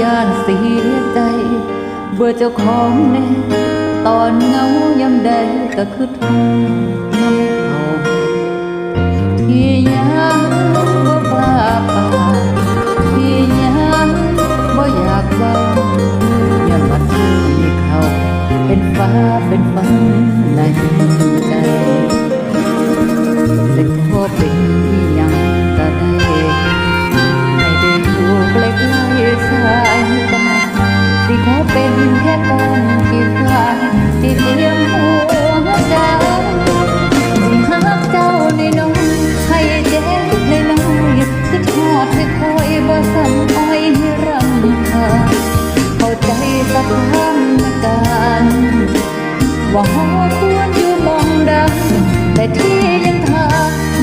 ย่านเสียใจ เบื่อเจ้าของแน่ตอนเงายามใดก็คือทนน้ำ เป็นแค่กอนที่ฟ้าที่เตรียมหัวใจสิหักเจ้าในน้องให้เจ็บในน้องคือทอดให้คอยบ่สั่งอ้อยให้รำคาญเข้าใจสถานการณ์ว่าหอควรอยู่มองดังแต่ที่ยังทา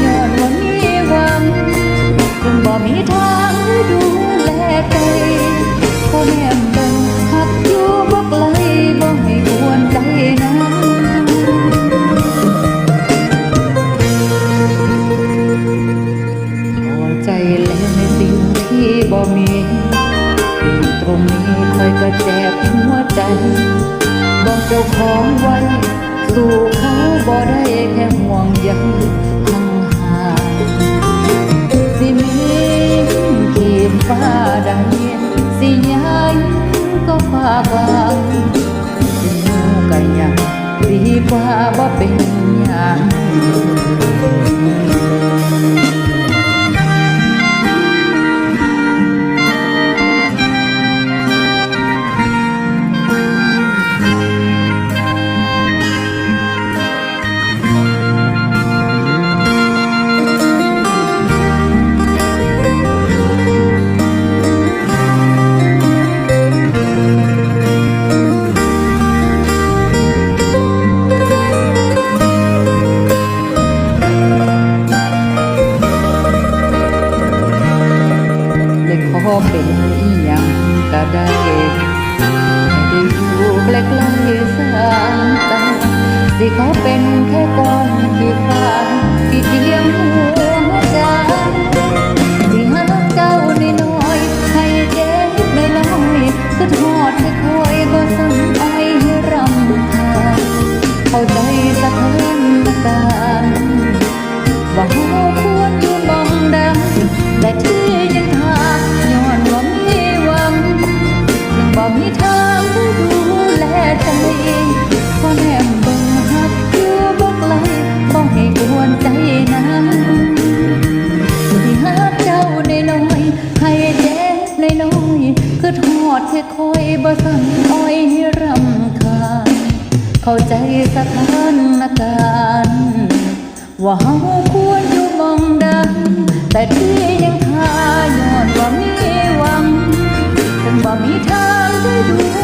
ย้อนว่ามีหวังจึงบ่มีทางให้ดูแลใจขอแนมเบิ่ง หักอยู่บ่ไกลบ่ให้กวนใจนะพอใจแล้วในสิ่งที่บ่มีอยู่ตรงนี้คอยก็เจ็บหัวใจบอกเจ้าของไว้ สู่เขาบ่ได้แค่ห่วงใยห่างห่างสิมีขีมฟ้าดังเย็นสิย้าย ก็ฟ้าบางสิอยู่กันยังดีกว่าบ่เป็นยัง ได้ขอเป็นอีหยังก็ได้ให้ได้อยู่ใกล้ๆสายตาสิขอเป็นแค่ก้อนที่ฟ้าที่เทียมหัวใจที่หักเจ้าในน้อยให้เจ็บในน้อยๆคือทอดให้คอยบ่สั่งอ้อยให้รำคาญเข้าใจสถานการว่าเรา ดที่คอยบ่สั่งอ้อยนิรำคาญเข้าใจสถานการณ์ว่าเฮาควรอยู่มองดังแต่ที่ยังคาย้อนว่ามีหวังถึงบ่มีทางได้ดู